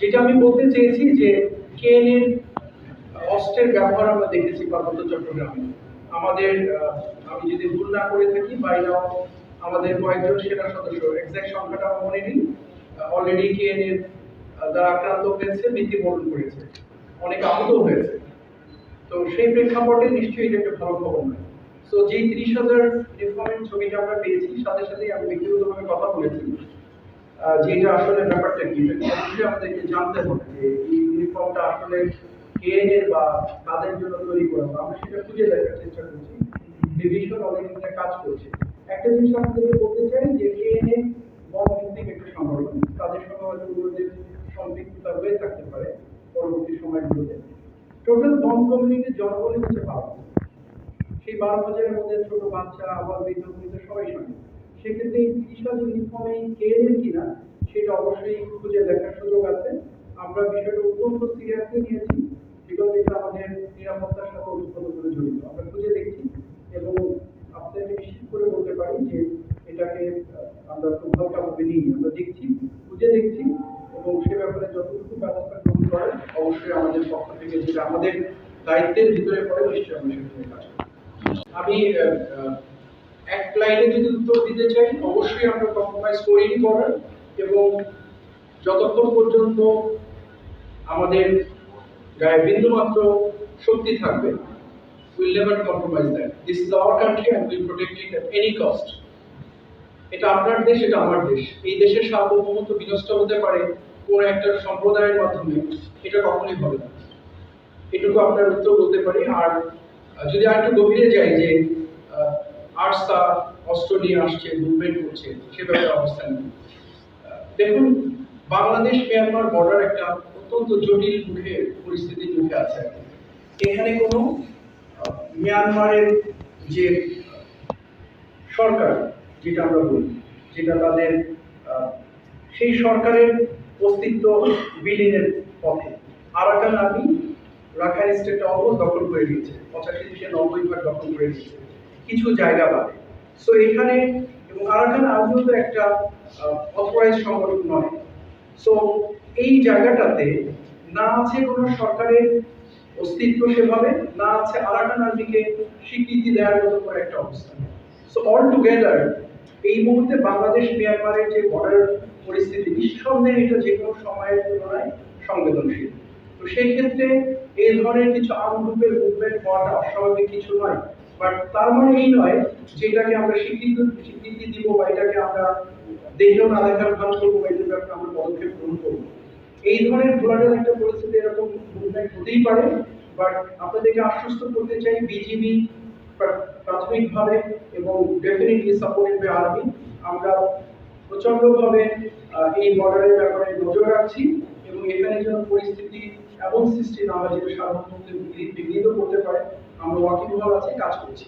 যেটা আমি বলতে চেয়েছি যে কেএনএর অস্ত্রের ব্যবহার আমরা দেখেছি পার্বত্য চট্টগ্রামে। আমাদের আমি যদি ভুল না করে থাকি বাইরেও আমাদের কয়েকজন সেনা সদস্য এক্সাক্ট সংখ্যাটা আমার মনে নেই। অলরেডি কেএনএর দ্বারা আক্রান্ত হয়েছে মৃত্যুবরণ করেছে। অনেক আহত হয়েছে। তো সেই প্রেক্ষাপটে নিশ্চয়ই এটা একটা ভালো খবর নয়। সো যে তিরিশ হাজার ছবিটা আমরা পেয়েছি, সাথে সাথে যে এটা আসলে ব্যাপারটা কি? এটা আমাদেরকে জানতে হবে যে এই ইউনিফর্মটা আসলে কে এর বা তাদের জন্য তৈরি করা? আমরা সেটা খুঁজে দেখার চেষ্টা করছি। ডিভিশন একটা কাজ করছে। একটা জিনিস আপনাদেরকে বলতে চাই যে কে এর বড় ভিত্তিক একটা সংগঠন। তাদের সঙ্গে হয়তো ওদের সম্পৃক্ততা হয়ে থাকতে পারে পরবর্তী সময়গুলোতে। টোটাল বন কমিউনিটির জনগণই হচ্ছে বারো সেই বারো হাজারের মধ্যে ছোট বাচ্চা আবার বৃদ্ধ বৃদ্ধ সবাই শামিল সেক্ষেত্রে এই হাজার ইউনিফর্মে কে কিনা, সেটা অবশ্যই খুঁজে দেখার সুযোগ আছে। আমরা বিষয়টা অত্যন্ত সিরিয়াসলি নিয়েছি বিকজ এটা আমাদের নিরাপত্তার সাথে ওতপ্রোতভাবে জড়িত। আমরা খুঁজে দেখছি এবং আপনাকে নিশ্চিত করে বলতে পারি যে এটাকে আমরা খুব হালকাভাবে নিই আমরা দেখছি, খুঁজে দেখছি এবং সে ব্যাপারে যতটুকু ব্যবস্থা গ্রহণ করেন অবশ্যই আমাদের পক্ষ থেকে যেটা আমাদের দায়িত্বের ভিতরে পড়ে, নিশ্চয়ই আমরা সেখানে কাজ করব। আমি এক লাইনে যদি উত্তর দিতে চাই, অবশ্যই আমরা কম্প্রোমাইজ করিনি করার, এবং যতক্ষণ পর্যন্ত আমাদের গায়ে বিন্দুমাত্র শক্তি থাকবে will never compromise that this is our country and will protect it at any cost এটা আপনার দেশ, এটা আমার দেশ। এই দেশের সার্বভৌমত্ব বিনষ্ট হতে পারে কোন একটা সম্প্রদায়ের মাধ্যমে, এটা কখনোই হবে না। এটুকু আপনার উত্তর বলতে পারি। আর যদি আর একটু গভীরে যাই যে আর্টসা অস্ত্র নিয়ে আসছে মুভমেন্ট করছে সে ব্যাপারে অবস্থান। দেখুন, বাংলাদেশ মিয়ানমার বর্ডার একটা অত্যন্ত জটিল মুখে পরিস্থিতির মুখে আছে। এখানে কোনো মিয়ানমারের যে সরকার, যেটা আমরা বলি, যেটা তাদের সেই সরকারের অস্তিত্ব বিলীনের পথে। আরাকান আর্মি রাখাইন স্টেটটা অলমোস্ট দখল করে নিয়েছে, পঁচাশি থেকে নব্বই ভাগ দখল করে নিয়েছে। কিছু জায়গা বাদে। সো এখানে এবং আরাকান আর্মিও তো একটা অথরাইজ সংগঠন নয় সো এই জায়গাটাতে না আছে কোনো সরকারের অস্তিত্ব সেভাবে, না আছে আরাকান আর্মিকে স্বীকৃতি দেওয়ার মতো করে একটা অবস্থা সো অল টুগেদার এই মুহূর্তে বাংলাদেশ মিয়ানমারের যে বর্ডার পরিস্থিতি, নিঃসন্দেহে এটা যে কোনো সময়ের তুলনায় সংবেদনশীল। তো সেই ক্ষেত্রে এই ধরনের কিছু আনগ্রুপের মুভমেন্ট হওয়াটা অস্বাভাবিক কিছু নয়। বাট তার মানে এই নয় যে এটাকে আমরা স্বীকৃতি স্বীকৃতি দিব বা এটাকে আমরা দেখেও না দেখার ভান করব বা এটাকে আমরা পদক্ষেপ গ্রহণ করব। এই ধরনের ভোলাটেল একটা পরিস্থিতি এরকম মুভমেন্ট হতেই পারে বাট আপনাদেরকে আশ্বস্ত করতে চাই বিজিবি প্রাথমিকভাবে এবং ডেফিনেটলি সাপোর্টেড বাই আর্মি আমরা প্রচন্ডভাবে এই বর্ডারের ব্যাপারে নজর রাখছি এবং এখানে যেন পরিস্থিতি এমন সৃষ্টি না হয় যেটা সাধারণত বিঘ্নিত করতে পারে আমরা ওয়াকিবহাল আছে কাজ করছি।